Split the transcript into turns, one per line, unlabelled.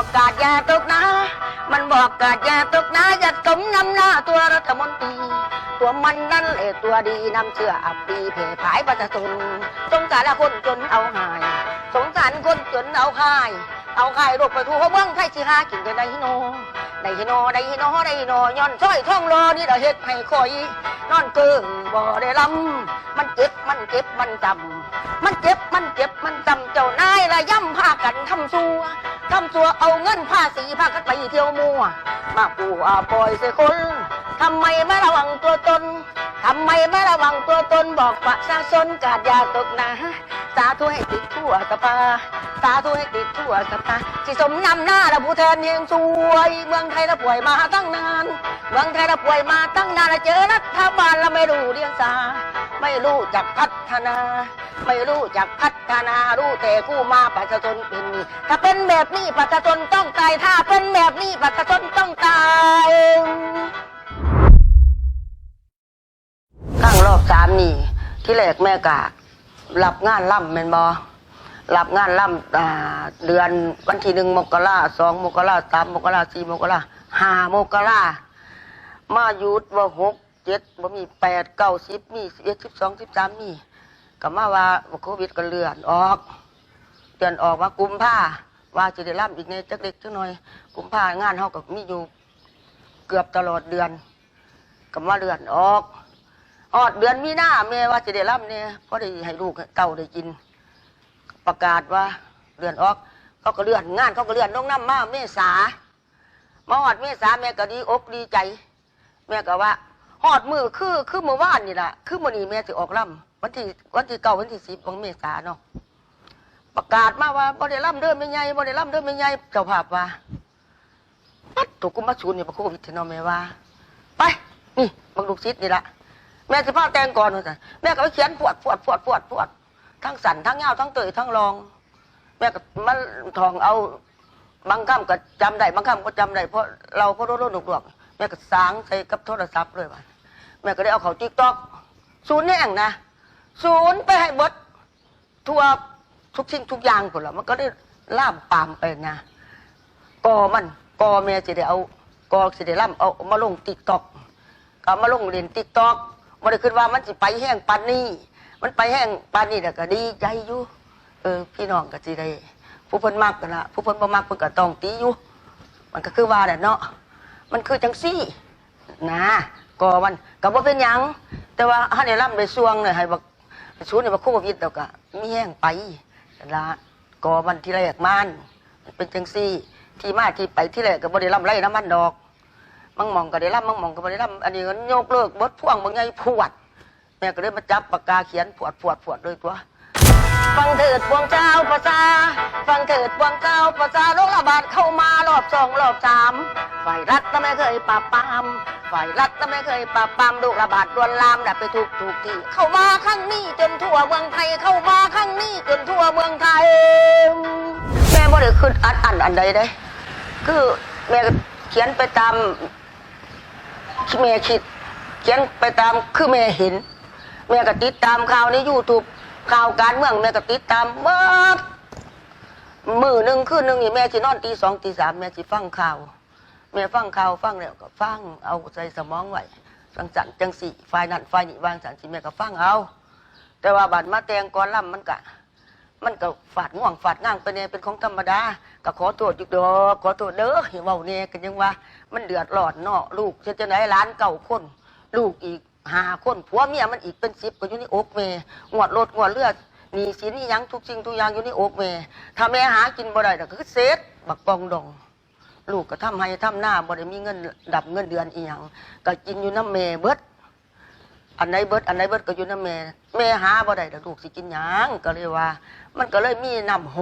บอกกาดยาตกนะ มันบอกกาดยาตกนะอย่าสมนำหน้าตัวรัฐมนตรี ตัวมันนั่นแหละตัวดีนำเชื่ออับปีเพ่ผายประชาชนสงสารคนจนเอาหาย สงสารคนจนเอาคาย เอาคายรบไปทั่วเมืองไทยสิหากินกันได้ฮิโนได้ฮิโนได้ฮิโนได้ฮิโนย้อนช้อยท่องรอนี่เราเฮ็ดให้คอยนอนเกิงบ่ได้ลำ มันเจ็บมันเจ็บมันจำมันเจ็บมันเจ็บมันจำเจ้านายละย่ำพากันทำซัวทำซัวเอาเงินภาษีพากันไปเที่ยวมัว มาปูอาปล่อยเสียคนทำไมไม่ระวังตัวตนทำไมไม่ระวังตัวตนบอกประชาชนกาดยาตกนะ สาธุให้ติดทั่วสภาสาธุให้ติดทั่วสภาสิสมนำหน้าระผู้แทนเฮงสวย เมืองไทยเราป่วยมาตั้งนาน เมืองไทยเราป่วยมาตั้งนานล้วเจอรัฐบาลเราไม่รู้เรียงสา ไม่รู้จักพัฒนา ไม่รู้จักพัฒนา รู้แต่กู้มาประชาชนเป็นนี้ถ้าเป็นแบบนี้ประชาชนต้องตาย ถ้าเป็นแบบนี้ประชาชนต้องตายข้างรอบสามนี่ที่แรกแม่กะ รับงานล่ำแม่นบอรับงานล่ำอ่าเดือนวันที่หนึ่งมกราสองมกราสามมกราสี่มกราห้ามกรามาหยุดว่าหกเจ็ดว่ามีแปดเก้าสิบมีสิบเอ็ดสิบสองสิบสามมีก็มาว่าโควิดก็เลื่อนออกเลื่อนออกมากุมผ้าว่าจะได้ล่ำอีกในจักเล็กจักหน่อยกุมผ้างานเขาก็มีอยู่เกือบตลอดเดือนก็มาเลื่อนออก ออดเดือนมีหน้าแม่ว่าจะได้รับเนี่ยเพราะได้ให้ลูกเก่าได้กิน ประกาศว่าเลื่อนออกเขาก็เลื่อนงานเขาก็เลื่อนน้องน้ำมาเมษามาหอดเมษาแม่ก็ดีอกดีใจ แม่ก็ว่าหอดมือคือคือเมื่อวานนี่แหละคือมื่อนี้แม่จะออกล่ำวันที่วันที่เก้าวันที่สิบของเมษาเนาะประกาศมาว่าบ่ได้ล่ำเดินไม่ใหญ่บ่ได้ล่ำเดินไม่ใหญ่เจ้าภาพว่าปัดตัวกุมมาชูนย์นี่พระโควิดเทนอแม่ว่า ไปนี่บักลูกซิดนี่ละ แม่สิพาแต่งก่อนว่าซั่นแม่ก็ไปเขียนปวดปวดปวดปวดปวดทั้งสันทั้งเงาทั้งเตยทั้งรอง แม่ก็มันทองเอาบางคำก็จำได้บางคำก็จำได้เพราะเราก็รู้รู้หนุกหนวกแม่ก็สางใส่กับโทรศัพท์เลยว่ะแม่ก็ได้เอาเขาติ๊กตอกศูนย์แน่งนะศูนย์ไปให้เบิดทั่วทุกสิ่งทุกอย่างผลละมันก็ได้ล่ามปามไปนะกอมันกอแม่จะได้เอากอจะได้ล่ามเอามาลงติ๊กตอกก็มาลงเรียนติ๊กตอก บ่ได้คิดว่ามันสิไปแห้งปานนี้ มันไปแห้งปานนี้แต่ก็ดีใจอยู่เออ พี่น้องก็สิได้ผู้เพิ่นมักกันละผู้เพิ่นบ่มักเพิ่นก็ต้องตีอยู่ มันก็คือว่าแหละเนาะมันคือจังซี่ นะก็มันก็บ่เป็นหยังแต่ว่าเฮาได้ร่ำได้สวงเนี่ยให้บักชูนี่บักโควิดแล้วก็มีแห้งไปละก็มันที่แรกมันมันเป็นจังซี่ ที่มาที่ไปที่แรกก็บ่ได้ร่ำไรน้ำมันดอก มังมองก็ได้รับมังมองก็ไม่ได้รับอันนี้ก็โยกเลิกบดพ่วงบางไงพวด แม่ก็เลยมาจับปากกาเขียนปวดปวดปวดเลยตัว ฟังเถิดพวงเจ้าภาษา ฟังเถิดพวงเจ้าภาษาโรคระบาดเข้ามารอบสองรอบสามฝ่ายรัฐก็ไม่เคยปราบปรามฝ่ายรัฐก็ไม่เคยปราบปรามโรคระบาดรวนลามดับไปทุกทุกที่ เข้ามาข้างนี้จนทั่วเมืองไทย เข้ามาข้างนี้จนทั่วเมืองไทย แม่บ่ได้ขึ้นอัดอันอันใดได้ คือแม่เขียนไปตาม แม่คิดเขียนไปตามคือแม่เห็น แม่ก็ติดตามข่าวในยูทูบข่าวการเมืองแม่ก็ติดตามเบิดมือหนึ่งคืนหนึ่งนี่แม่จะนอนตีสองตีสามแม่จะฟังข่าว แม่ฟังข่าวฟังแล้วก็ฟังเอาใส่สมองไว้จังสันจังสี่ฝ่ายนั้นฝ่ายนี้วางสันสิแม่ก็ฟังเอา แต่ว่าบัดมาแตงก่อนล่ำมันกะ มันก็ฝาดง่วงฝาดง่างไปเนี่ยเป็นของธรรมดาก็ขอโทษอยู่ดอกขอโทษเด้ออย่าเว้าเนี่ยกันยังว่า มันเดือดร้อนเนาะลูกจะจะไหนร้านเก่าคน ลูกอีกหาคนผัวเมียมันอีกเป็นสิบก็อยู่ในอกเมงวดรถงวดเลือดหนีสินนี่ยังทุกสิ่งทุกอย่างอยู่ในอกเมถ้าแม่หากินบ่ได้ก็คือเซตบักปองดอง ลูกก็ทำให้ทำหน้าบ่ได้มีเงินดับเงินเดือนอีหยังก็กินอยู่น้ำเมเบิดอันไหนเบิดอันไหนเบิดก็อยู่น้ำแม่แม่หาบ่ได้ดอกลูกสิกินหยังก็เลยว่า มันก็เลยมีน้ำโห